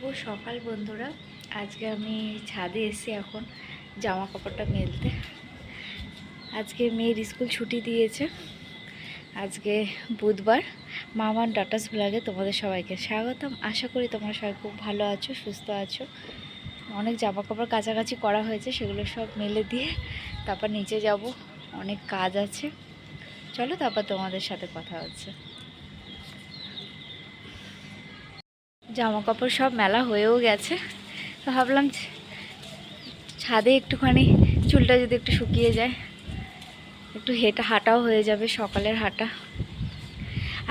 শুভ সকাল বন্ধুরা। আজকে আমি ছাদে এসেছি এখন জামা কাপড়টা মেলতে। আজকে মেয়ের স্কুল ছুটি দিয়েছে। আজকে বুধবার মামার ডাটাস ব্লগে তোমাদের সবাইকে স্বাগতম। আশা করি তোমরা সবাই খুব ভালো আছো, সুস্থ আছো। অনেক জামা কাপড় কাছাকাছি করা হয়েছে, সেগুলো সব মেলে দিয়ে তারপর নিচে যাব। অনেক কাজ আছে। চলো তারপর তোমাদের সাথে কথা হচ্ছে। জামা কাপড় সব মেলা হয়েও গেছে। তো ভাবলাম ছাদে একটুখানি চুলটা যদি একটু শুকিয়ে যায়, একটু হেঁটা হাঁটাও হয়ে যাবে সকালের হাঁটা।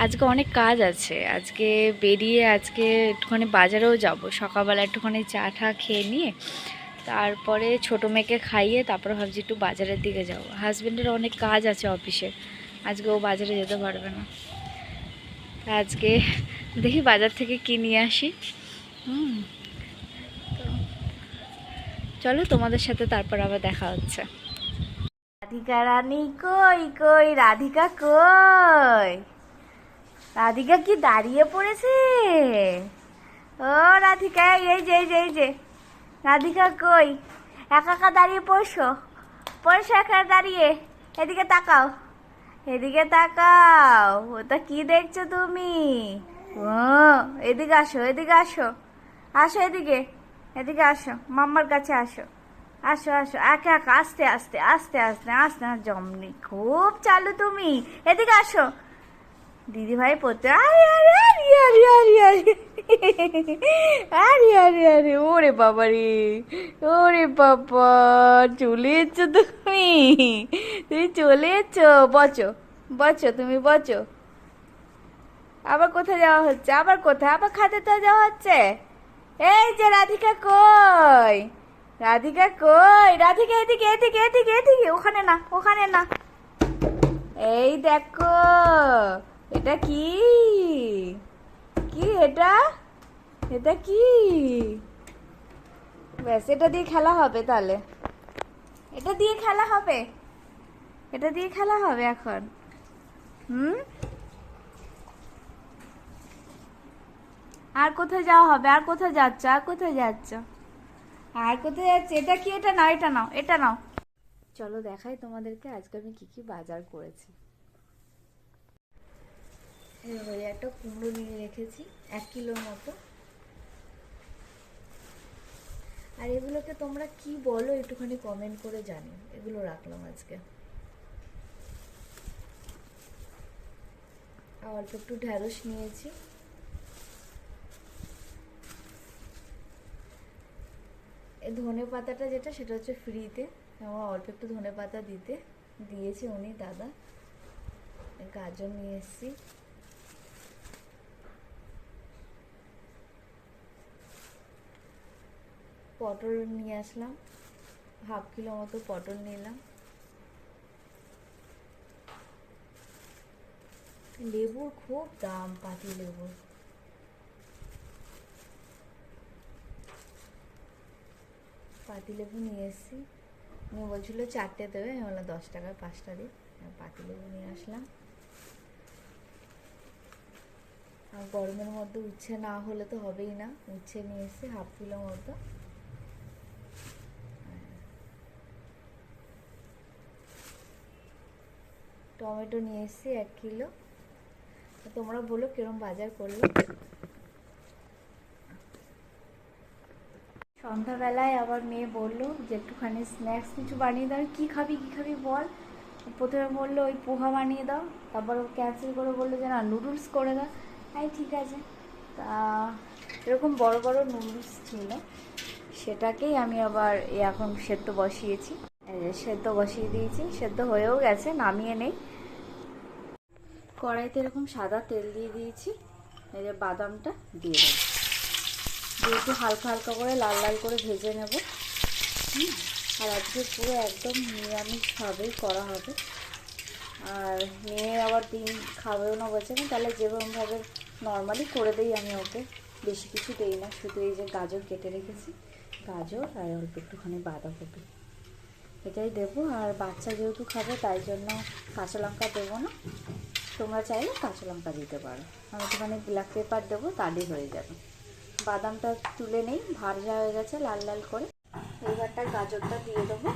আজকে অনেক কাজ আছে। আজকে বেরিয়ে আজকে একটুখানি বাজারেও যাব। সকালবেলা একটুখানি চা টা খেয়ে নিয়ে তারপরে ছোটো মেয়েকে খাইয়ে তারপরে ভাবছি একটু বাজারের দিকে যাব। হাজব্যান্ডের অনেক কাজ আছে অফিসে। আজকে ও বাজারে যেতে পারবে না। আজকে দেখি বাজার থেকে কি নিয়ে আসি। হুম। চলো তোমাদের সাথে তারপর আবার দেখা হচ্ছে। রাধিকা রানী কই কই, রাধিকা কই? রাধিকা কি দাঁড়িয়ে পড়েছে? ও রাধিকা, এই যে এই যে এই যে। রাধিকা কই? একা একা দাঁড়িয়ে পড়ছো? পড়ছো একা দাঁড়িয়ে? এদিকে তাকাও। এদিকে তাকাও ওটা কি দেখছ তুমি ও এদিকে আসো এদিকে আসো আসো এদিকে এদিকে আসো মাম্মার কাছে আসো আসো আসো এক এক আস্তে আস্তে আস্তে আস্তে আস্তে জমনি খুব চালু তুমি এদিকে আসো দিদি ভাই পড়তে, আরে আরে আরে আরে আরে আরে আরে আরে আরে, ওরে বাবা রে ওরে বাবা, চলে এসছো তুমি তুমি চলে এসছো বচো বচো তুমি বচো আবার কোথায় যাওয়া হচ্ছে? আবার কোথায়? আবার খাতে তো যাওয়া হচ্ছে? এই যে রাধিকা কই? রাধিকা কই? রাধিকা, এদিকে এদিকে এদিকে এদিকে, ওখানে না ওখানে না। এই দেখো এটা কি? কি এটা? এটা কি? ব্যাস, এটা দিয়ে খেলা হবে তাহলে। এটা দিয়ে খেলা হবে। এটা দিয়ে খেলা হবে এখন। হুম? আর কোথায় যাওয়া হবে? আর কোথায় যাচ্ছ? আর কোথায় যাচ্ছ? আর কোথায় যাচ্ছে? এটা কি? এটা নাও এটা নাও এটা নাও। চলো দেখাই তোমাদেরকে আজকে আমি কি কি বাজার করেছি। ওই একটা কুমড়ো নিয়ে রেখেছি, এক কিলোর মতো। আর এগুলোকে তোমরা কি বলো একটুখানি কমেন্ট করে জানি এগুলো রাখলাম আজকে। অল্প একটু ঢ্যাঁড়স নিয়েছি। এই ধনে পাতাটা যেটা, সেটা হচ্ছে ফ্রিতে আমার অল্প একটু ধনে পাতা দিতে, দিয়েছে উনি, দাদা। গাজর নিয়ে এসেছি। পটল নিয়ে আসলাম। হাফ কিলো মতো পটল নিলাম। লেবুর খুব দাম, পাতি লেবুর। পাতি লেবু নিয়ে এসেছি। উনি বলছিল চারটে দেবে, আমি বললাম দশ টাকার পাঁচটা দিই আর পাতিলেবু নিয়ে আসলাম। আর গরমের মধ্যে উচ্ছে না হলে তো হবেই না। উচ্ছে নিয়ে এসেছি হাফ কিলো মতো। টমেটো নিয়ে এসেছি, এক কিলো। তোমরা বলো কিরম বাজার করল? সন্ধ্যাবেলায় আবার মেয়ে বলল যে, একটুখানি স্ন্যাক্স কিছু বানিয়ে দাও। কি খাবি কি খাবি বল? প্রথমে বলল, ওই পোহা বানিয়ে দাও। তারপর ক্যান্সেল করে বলল যে, না নুডলস করে দাও। তাই ঠিক আছে। তা এরকম বড় বড় নুডলস ছিল। সেটাকেই আমি আবার এখন সেদ্ধ বসিয়েছি। সেদ্ধ বসিয়ে দিয়েছি, সেদ্ধ হয়েও গেছে, নামিয়ে নেই। কড়াইতে এরকম সাদা তেল দিয়ে দিয়েছি, এই যে বাদামটা দিয়ে দেবো। একটু হালকা হালকা করে লাল লাল করে ভেজে নেব। আর আজকে পুরো একদম নিরামিষভাবেই করা হবে। আর মেয়ে আবার ডিম খাবেও না, বলছে না, তাহলে যেরকমভাবে নর্মালি করে দিই আমি ওকে। বেশি কিছু দিই না, শুধু এই যে গাজর কেটে রেখেছি, গাজর আর অল্প একটুখানি বাঁধাকপি। এটাই দেবো। আর বাচ্চা যেহেতু খাবে, তাই জন্য কাঁচা লঙ্কা দেবো না। তোমরা চাইলে কাঁচা লঙ্কা দিতে পারো। আমি একটুখানি ব্ল্যাক পেপার দেবো, তাহলেই হয়ে যাবে। বাদামটা তুলে নেই, ভাজা হয়ে গেছে লাল লাল করে। এইবারটা গাজরটা দিয়ে দেবো।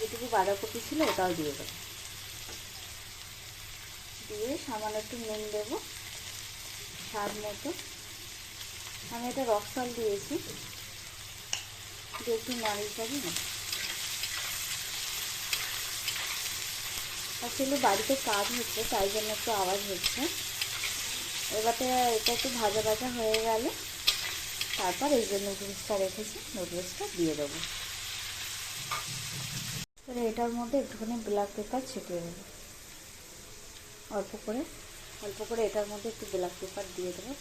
যেটুকু বাঁধাকপি ছিল ওটাও দিয়ে দেবো। দিয়ে সামান্য একটু নুন দেবো। স্বাদ মতো। আমি এটা রক রক্সাল দিয়েছি। দিয়ে একটু নারিশ যাবি না। আসলে বাড়িতে কাজ হচ্ছে, তাই জন্য একটু আওয়াজ হচ্ছে। এবারে এটা একটু ভাজা ভাজা হয়ে গেলে, তারপর এই যে নুডলসটা রেখেছি, নুডলসটা দিয়ে দেবো। এটার মধ্যে একটুখানি ব্ল্যাক পেপার ছিটিয়ে দেবো অল্প করে অল্প করে এটার মধ্যে একটু ব্ল্যাক পেপার দিয়ে দেবো।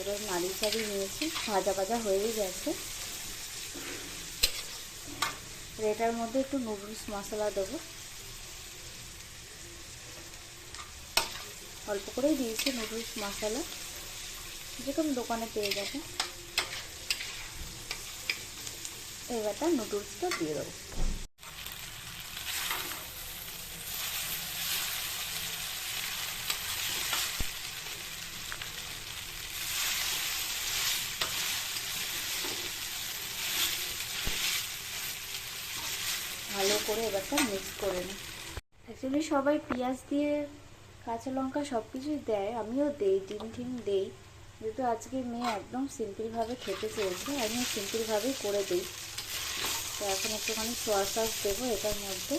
এবার নাড়িয়ে চাড়িয়ে নিয়েছি, ভাজা ভাজা হয়েই গেছে। এটার মধ্যে একটু নুডলস মশলা দেবো। অল্প করেই দিয়েছি নুডলস মশলা। যে কোনো দোকানে পেয়ে যাবে এবারটা নুডলসটা দিয়ে দেবো ভালো করে এবারটা মিক্স করে নিই অ্যাকচুয়ালি সবাই পেঁয়াজ দিয়ে কাঁচা লঙ্কা সব কিছুই দেয়, আমিও দেই, ডিম টিম দেই। যেহেতু আজকে মেয়ে একদম সিম্পলভাবে খেতে চেয়েছে, আমিও সিম্পলভাবেই করে দিই। তো এখন একটুখানি সোয়া সস দেবো এটার মধ্যে।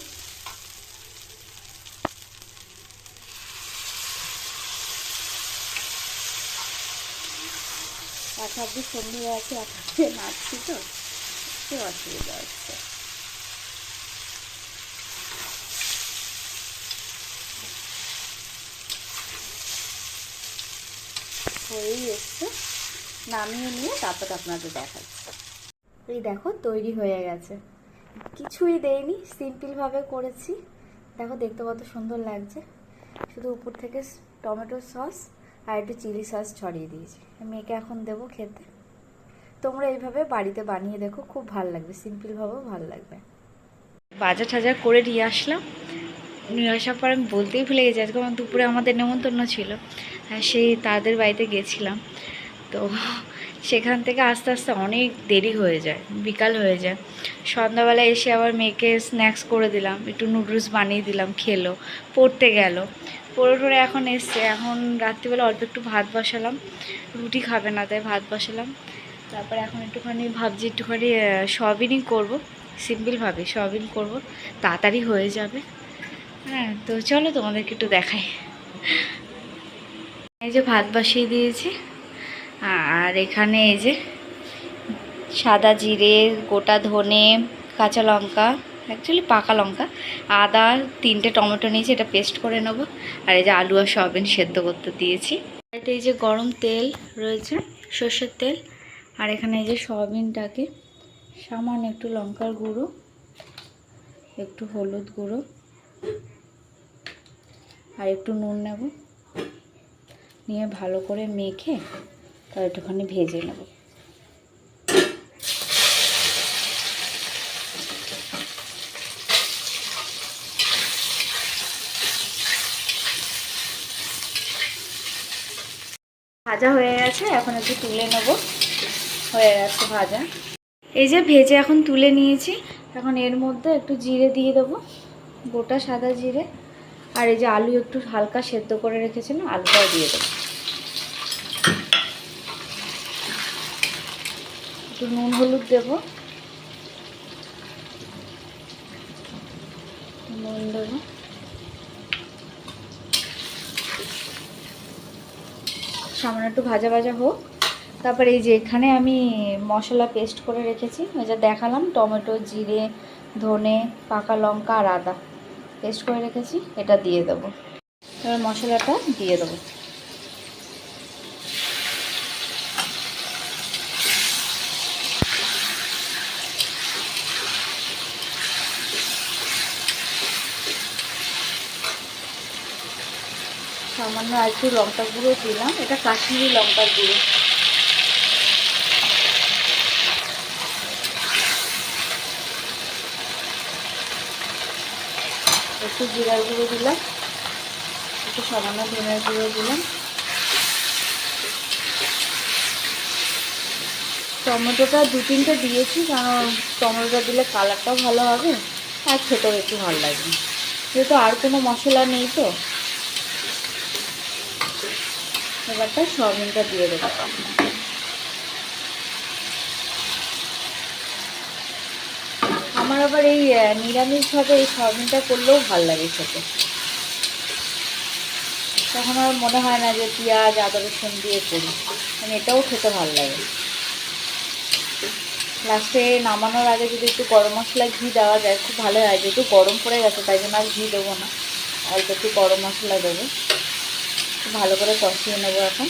এক হাত দিয়ে সন্ধে আছে এক হাত নাচছি তো, একটু অসুবিধা হচ্ছে। হয়েই এসছে। নামিয়ে নিয়ে তারপর আপনাদের দেখাচ্ছি। এই দেখো, তৈরি হয়ে গেছে। কিছুই দেইনি, সিম্পলভাবে করেছি। দেখো, দেখতে কত সুন্দর লাগছে। শুধু উপর থেকে টমেটো সস আর একটু চিলি সস ছড়িয়ে দিয়েছি। মেয়েকে এখন দেবো খেতে। তোমরা এইভাবে বাড়িতে বানিয়ে দেখো, খুব ভালো লাগবে, সিম্পলভাবেও ভালো লাগবে। বাজার টাজার করে নিয়ে আসলাম। নিয়ে আসার পর আমি বলতেই ভুলে গেছি, আজকে আমার দুপুরে আমাদের নেমন্তন্ন ছিল। আর সেই তাদের বাড়িতে গেছিলাম। তো সেখান থেকে আস্তে আস্তে অনেক দেরি হয়ে যায়, বিকাল হয়ে যায়। সন্ধ্যাবেলা এসে আবার মেয়েকে স্ন্যাক্স করে দিলাম, একটু নুডলস বানিয়ে দিলাম, খেলো, পড়তে গেল। পড়ে টড়ে এখন এসছে, এখন রাত্রিবেলা অল্প একটু ভাত বসালাম, রুটি খাবে না তাই ভাত বসালাম। তারপর এখন একটুখানি ভাবছি, একটুখানি সয়াবিনই করব সিম্পলভাবে সয়াবিন করব, তাড়াতাড়ি হয়ে যাবে। হ্যাঁ তো চলো তোমাদেরকে একটু দেখাই। এই যে ভাত বসিয়ে দিয়েছি, আর এখানে এই যে সাদা জিরে, গোটা ধনে, কাঁচা লঙ্কা অ্যাকচুয়ালি পাকা লঙ্কা, আদা, তিনটে টমেটো নিয়েছি, এটা পেস্ট করে নেব। আর এই যে আলু আর সয়াবিন সেদ্ধ করতে দিয়েছি। এতে এই যে গরম তেল রয়েছে, সর্ষের তেল, আর এখানে এই যে সয়াবিনটাকে সামান্য একটু লঙ্কার গুঁড়ো, একটু হলুদ গুঁড়ো আর একটু নুন নেব। নিয়ে ভালো করে মেখে তার একটুখানি ভেজে নেব। ভাজা হয়ে গেছে, এখন একটু তুলে নেব। হয়ে গেছে ভাজা। এই যে ভেজে এখন তুলে নিয়েছি, এখন এর মধ্যে একটু জিরে দিয়ে দেবো। গোটা সাদা জিরে। আর এই যে আলু একটু হালকা সেদ্ধ করে রেখেছিলাম আলুটাও দিয়ে দেবো একটু নুন হলুদ দেব। নুন দেবো। সামান্য একটু ভাজা ভাজা হোক। তারপর এই যে এখানে আমি মশলা পেস্ট করে রেখেছি। ওই যা দেখালাম, টমেটো, জিরে, ধনে, পাকা লঙ্কা আর আদা। পেস্ট করে রেখেছি, এটা দিয়ে দেবো। এবার মশলাটা দিয়ে দেবো। সামান্য আর একটু লঙ্কা গুঁড়ো দিলাম, এটা কাশ্মীরি লঙ্কা গুঁড়ো। একটু জিরার গুঁড়ো দিলাম, একটু সামান্য ধনের গুঁড়ো দিলাম। টমেটোটা দু তিনটে দিয়েছি, কারণ টমেটোটা দিলে কালারটাও ভালো হবে আর খেতেও একটু ভালো লাগবে। যেহেতু আর কোনো মশলা নেই তো, এবারটা সয়াবিনটা দিয়ে দেবো। আমার আবার এই নিরামিষভাবে এই সয়াবিনটা করলেও ভালো লাগে খেতে। তখন আর মনে হয় না যে পেঁয়াজ, আদা, রসুন দিয়ে করি। মানে এটাও খেতে ভালো লাগে। লাস্টে নামানোর আগে যদি একটু গরম মশলা ঘি দেওয়া যায়, খুব ভালো হয়। যেহেতু গরম পড়ে গেছে, তাই জন্য আর ঘি দেবো না। অল্প একটু গরম মশলা দেবো। ভালো করে কষিয়ে নেব এখন।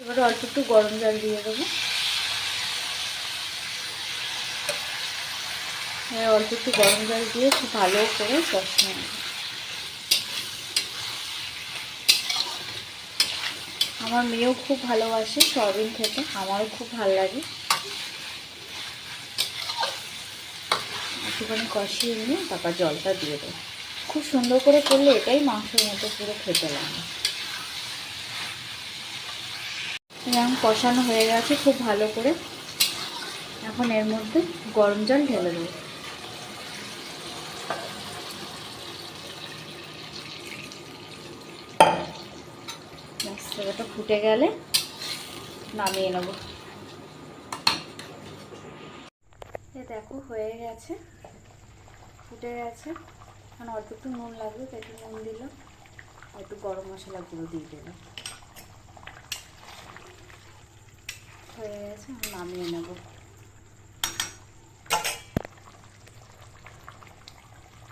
এবারে অল্প একটু গরম জল দিয়ে দেবো। অল্প একটু গরম জল দিয়ে খুব ভালো করে কষিয়ে আমার মেয়েও খুব ভালোবাসে সয়াবিন খেতে, আমারও খুব ভালো লাগে। একটুখানি কষিয়ে নিয়ে তারপর জলটা দিয়ে দেবো। খুব সুন্দর করে করলে এটাই মাংসের মতো পুরো খেতে লাগে। এরকম কষানো হয়ে গেছে খুব ভালো করে। এখন এর মধ্যে গরম জল ঢেলে দেবো। এবারটা ফুটে গেলে নামিয়ে নেব। এ দেখো, হয়ে গেছে। ফুটে গেছে। এখন অল্প একটু নুন লাগবে, তাই একটু নুন দিলাম একটু গরম মশলা গুঁড়ো দিয়ে দিলাম হয়ে গেছে নামিয়ে নেব।